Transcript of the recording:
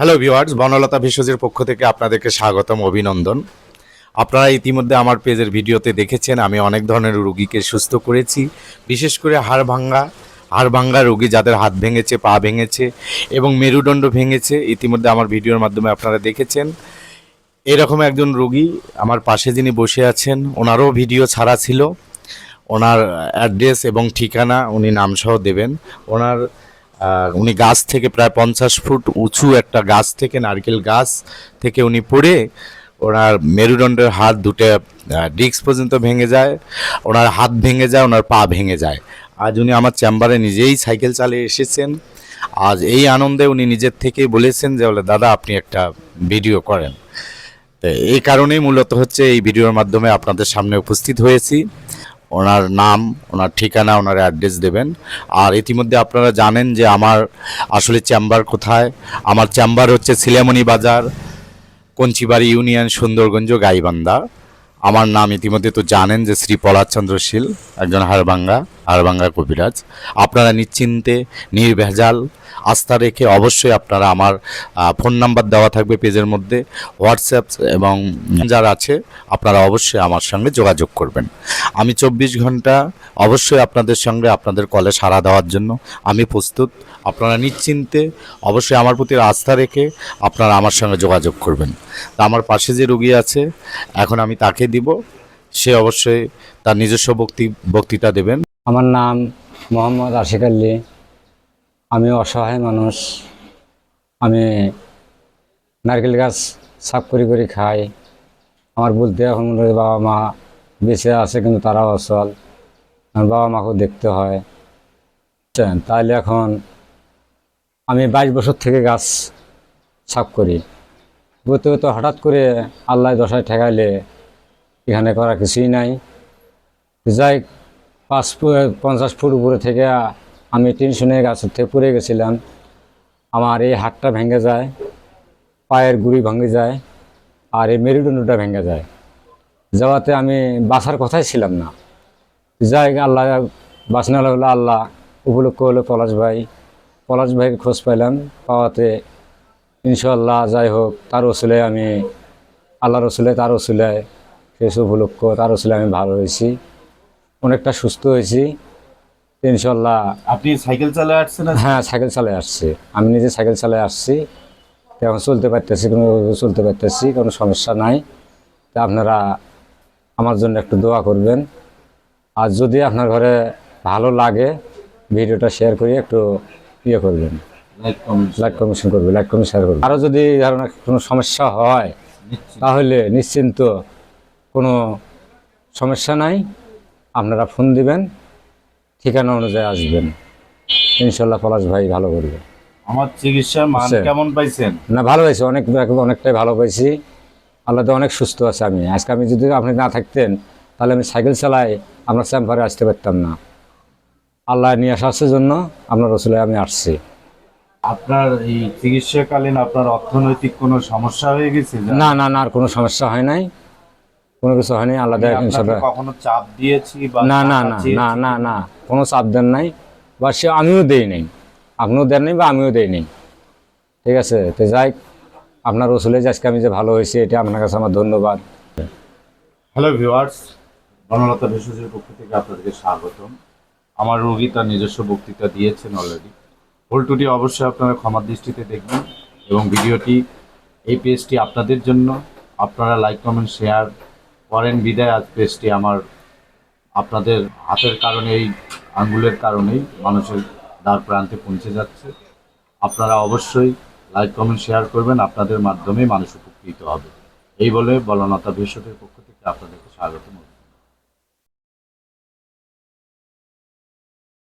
Hello viewers Banalata ভেষজের পক্ষ থেকে আপনাদেরকে স্বাগতম, অভিনন্দন। আপনারা ইতিমধ্যে আমার পেজের ভিডিওতে দেখেছেন, আমি অনেক ধরনের রুগীকে সুস্থ করেছি। বিশেষ করে হাড় ভাঙ্গা হাড় ভাঙ্গা রোগী যাদের হাত ভেঙেছে, পা ভেঙেছে এবং মেরুদণ্ড ভেঙেছে, ইতিমধ্যে আমার ভিডিওর মাধ্যমে আপনারা দেখেছেন। এরকম একজন রুগী আমার পাশে যিনি বসে আছেন, ওনারও ভিডিও ছাড়া ছিল। ওনার অ্যাড্রেস এবং ঠিকানা উনি নামসহ দেবেন। ওনার উনি গাছ থেকে প্রায় পঞ্চাশ ফুট উঁচু একটা গাছ থেকে, নারকেল গাছ থেকে উনি পড়ে, ওনার মেরুদণ্ডের হাত দুটো ডিস্ক পর্যন্ত ভেঙে যায়, ওনার হাত ভেঙে যায়, ওনার পা ভেঙে যায়। আজ উনি আমার চেম্বারে নিজেই সাইকেল চালিয়ে এসেছেন। আজ এই আনন্দে উনি নিজের থেকেই বলেছেন যে, বলে, দাদা, আপনি একটা ভিডিও করেন। এই কারণেই মূলত হচ্ছে এই ভিডিওর মাধ্যমে আপনাদের সামনে উপস্থিত হয়েছি। ওনার নাম, ওনার ঠিকানা, ওনার অ্যাড্রেস দেবেন। আর ইতিমধ্যে আপনারা জানেন যে আমার আসলে চেম্বার কোথায়? আমার চেম্বার হচ্ছে সিলেমনি বাজার, কঞ্চিবাড়ি ইউনিয়ন, সুন্দরগঞ্জ, গাইবান্ধা। আমার নাম ইতিমধ্যে তো জানেন যে শ্রী পলাশচন্দ্র শীল, একজন হাড়ভাঙ্গা হাড়ভাঙ্গা কবিরাজ। আপনারা নিশ্চিন্তে, নির্ভেজাল আস্থা রেখে অবশ্যই আপনারা আমার ফোন নাম্বার দেওয়া থাকবে পেজের মধ্যে, হোয়াটসঅ্যাপ এবং যার আছে, আপনারা অবশ্যই আমার সঙ্গে যোগাযোগ করবেন। আমি চব্বিশ ঘণ্টা অবশ্যই আপনাদের সঙ্গে আপনাদের কলে সাড়া দেওয়ার জন্য আমি প্রস্তুত। আপনারা নিশ্চিন্তে অবশ্যই আমার প্রতি আস্থা রেখে আপনারা আমার সঙ্গে যোগাযোগ করবেন। তা আমার পাশে যে রুগী আছে, এখন আমি তাকে দিব, সে অবশ্যই তার নিজস্ব বক্তি বক্তৃতা দেবেন। আমার নাম মোহাম্মদ আশিক আলী। আমি অসহায় মানুষ। আমি নারকেল গাছ সাফ করে করে খাই। আমার বলতে এখন বাবা মা বেঁচে আছে কিন্তু তারাও অসল আমার বাবা মাকেও দেখতে হয়। তাহলে এখন আমি বাইশ বছর থেকে গাছ সাফ করি। বলতে হঠাৎ করে আল্লাহ দশায় ঠেকাইলে এখানে করা কিছুই নাই। যাই পাঁচ পঞ্চাশ ফুট উপরে থেকে আমি টেনশনে গাছের থেকে পড়ে গেছিলাম। আমার এই হাতটা ভেঙে যায়, পায়ের গুড়ি ভেঙে যায়, আর এই মেরুদণ্ডটা ভেঙে যায়। যাওয়াতে আমি বাঁচার কথাই ছিলাম না। যাই আল্লাহ বাঁচনা হলো আল্লাহ উপলক্ষ হলো পলাশ ভাই। পলাশ ভাইকে খোঁজ পাইলাম, পাওয়াতে ইনশাল্লাহ যাই হোক, তার ওসুলে আমি আল্লাহ রসুলে তার ওসুলে শেষ উপলক্ষ তার ওসুলে আমি ভালো হয়েছি। অনেকটা সুস্থ হয়েছি। ইনশাল্লাহ আপনি সাইকেল চালিয়ে আসছেন হ্যাঁ সাইকেল চালিয়ে আসছি। আমি নিজে সাইকেল চালিয়ে আসছি। এখন চলতে পারতেছি কোনো চলতে পারতেছি কোনো সমস্যা নাই। তা আপনারা আমার জন্য একটু দোয়া করবেন। আর যদি আপনার ঘরে ভালো লাগে ভিডিওটা শেয়ার করে একটু ইয়ে করবেন। লাইক কমিশন করবে লাইক কমিশন শেয়ার করবে আরও যদি ধরনের কোনো সমস্যা হয় তাহলে নিশ্চিন্ত কোনো সমস্যা নাই। আপনারা ফোন দিবেন ঠিকানা অনুযায়ী আসবেন। ইনশাল্লাহ পলাশ ভাই ভালো করবে। আমার চিকিৎসার মান। কেমন পাইছেন? না ভালো হয়েছে। অনেক অনেকটাই ভালো পাইছি। আল্লাহ তো অনেক সুস্থ আছে আমি। আজকে আমি যদি আপনি না থাকতেন তাহলে আমি সাইকেল চালাই আপনার চেম্বারে আসতে পারতাম না। আল্লাহ নিয়ে আসার জন্য আপনার রসুলে আমি আসছি। আপনার এই চিকিৎসাকালীন আপনার অর্থনৈতিক কোনো সমস্যা হয়ে গেছে? না না না আর কোনো সমস্যা হয় নাই। কোনো কিছু হয়নি আল্লাহ দেয় আপনাকে কখনো চাপ দিয়েছি বা না না না না না না কোনো চাপ দেন নাই। বা সে আমিও দেই নাই। আপনিও দেন নাই বা আমিও দেই নাই। ঠিক আছে তো যাই আপনার রসুলে যে আজকে আমি যে ভালো হয়েছি এটা আপনার কাছে আমার ধন্যবাদ। হ্যালো ভিউয়ার্স বনলতা ভেষজের পক্ষ থেকে আপনাদেরকে স্বাগতম। আমার রোগী তার নিজস্ব বক্তৃতা দিয়েছেন অলরেডি ভুলটুটি অবশ্যই আপনারা ক্ষমার দৃষ্টিতে দেখবেন এবং ভিডিওটি এই পেজটি আপনাদের জন্য। আপনারা লাইক কমেন্ট শেয়ার করেন বিদায় আজ পেজটি আমার, আপনাদের হাতের কারণে এই আঙ্গুলের কারণেই মানুষের দ্বার প্রান্তে পৌঁছে যাচ্ছে। আপনারা অবশ্যই লাইক, কমেন্ট, শেয়ার করবেন, আপনাদের মাধ্যমে মানুষ উপকৃত হবে। এই বলে বলনতা ভেষজের পক্ষ থেকে আপনাদেরকে স্বাগত